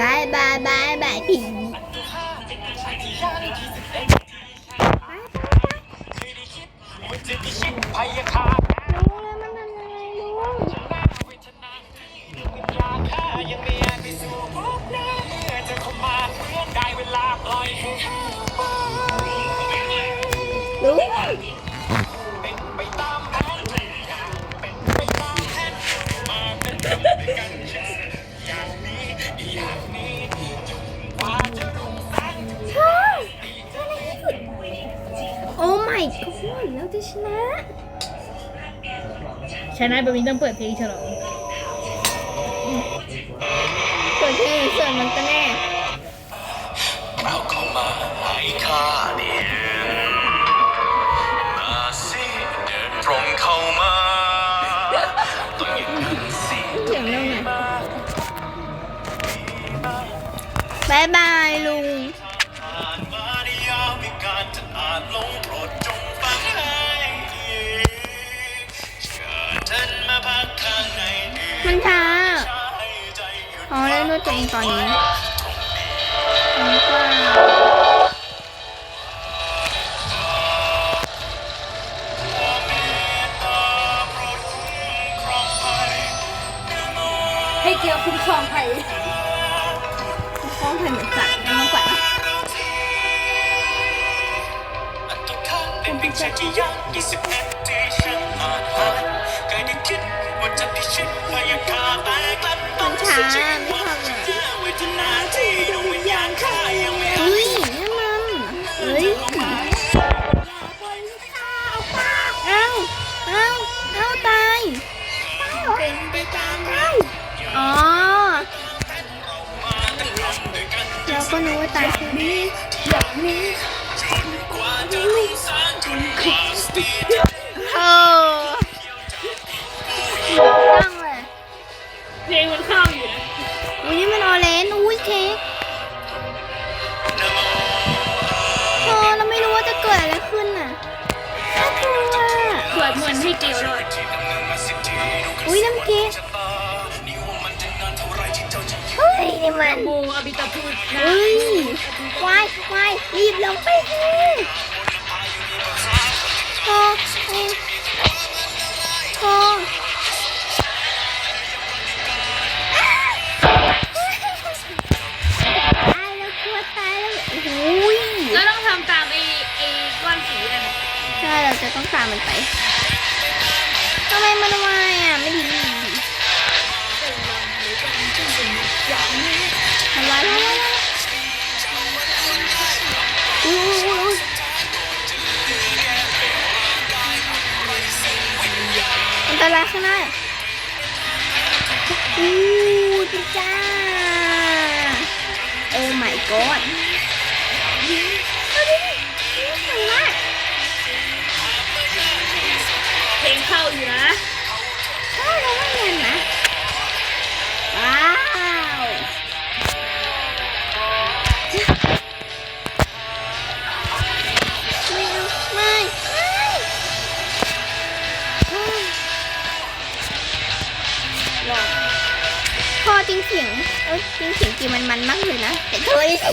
บายบายบายบายผีลุง จะชนะ ชนะแบบนี้ต้องเปิดเพลงฉลองเปิดเพลงส่วนมันก็แน่เราเข้ามาให้ค่าเนี่ยมาสิเดินตรงเข้ามาต้องอย่างนั้นสิเสียงเร็วหน่อยบายบายลุง มันช้าให้ใจหยุดอ๋อเล่นด้วยตัวเองตอนนี้มันก็ให้เกียวคุ้มครองภัยคล้องแผ่นเหมือนสัตว์นะมันกว่าดนะอันตรายเป็นเพียงแค่ที่ยัง21 ดว่าจะพิชิตพยากาแต่กลับต้องเสียชีวิตเวทนาที่ดวงวิญญาณข้ายังไม่เฮ้ยนี่มันเฮ้ยเอ้าเอ้าเอ้าตายอ๋อมากันทำด้วยกันเราก็นึกว่าตายค่นี้อย่างนี้จนกว่าจะรุ่งสางจนกว่าสติจะเอ เรนจ์อุ้ยเค้กนโมโอ้เราไม่รู้ว่าจะเกิดอะไรขึ้นน่ะน่ากลัวสวดมนต์ให้เกียวด้วยที่ดำเนินมาสิบทีดูอุ้ยน้ำเค้กชะตานี่ว่ามันจะนานเท่าไรที่เจ้าจะอยู่เฮ้ยนี่มันโมอบิตาพูดนะเฮ้ยวายวายรีบลงไปสิโทร ต้องตามมันไปทำไมมันวายอะไม่ดีไม่ดีทำไรทำไรอู้อันตรายข้างหน้าอู้ เพลงเข้าอยู่นะใช่เราไม่เห็นนะว้าวไม่เอาไม่ไมพอจริงเสียงเอ้ยจริงเสียงจริงมันมันมากเลยนะแต่เธอดิสิ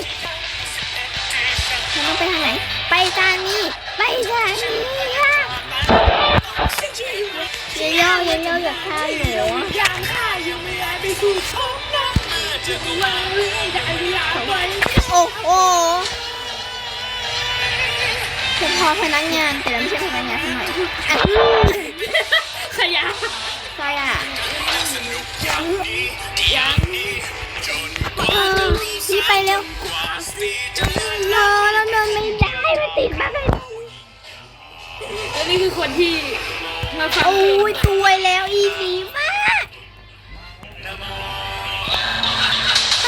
เราต้องไปทางไหน ไปทางนี้ ไปทางนี้ เยอะๆเยอะๆอย่าฆ่าหนูยามข้ายังไม่อาจไปสู่พบน้ำจะวางเรื่องได้เวลาไว้โอ้โหฉพาะพนักงานแต่ไม่ใช่พนักงานข้างในอะขยะใครอะอย่างนี้อย่างนี้จนกว่าเออรีบไปเร็วเลื่อนรอแล้วเดินไม่ได้มันติดมากเลยแล้วนี่คือคนที่ มาฟังโอ้เพลงยตัวยแล้วอีสีมากไป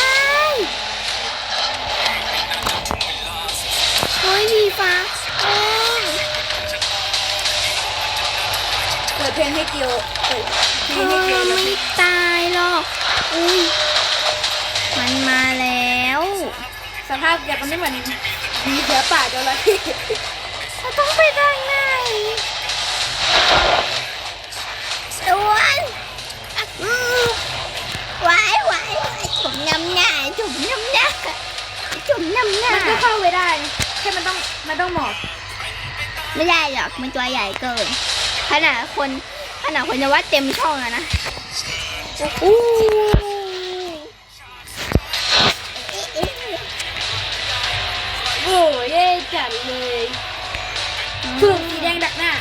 โอ้ยดีฟ้าโอ้ยเปิดเพลงให้เกียวเปิดเพเธลงให้เกียวอแล้วไม่ตายหรอก อุ้ย มันมาแล้ว สภาพอย่างมันไม่เหมือนมีเสือป่าจระเข้เราต้องไปทางไหนส วนไหวไหวผมน้ำหน้าจุ่มน้ำหน้าจุ่มน้ำหน้ามันก็เข้าไปได้แค่มันต้องมันต้องหมอบไม่ได้หรอกมันตัวใหญ่เกินขนาดคนขนาดคนจะว่าเต็มช่องอะนะอู้โอ้เย่จัดเลยถุงสีแดงดักหน้า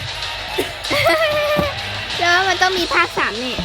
แล้วมันต้องมีภาคสามนี่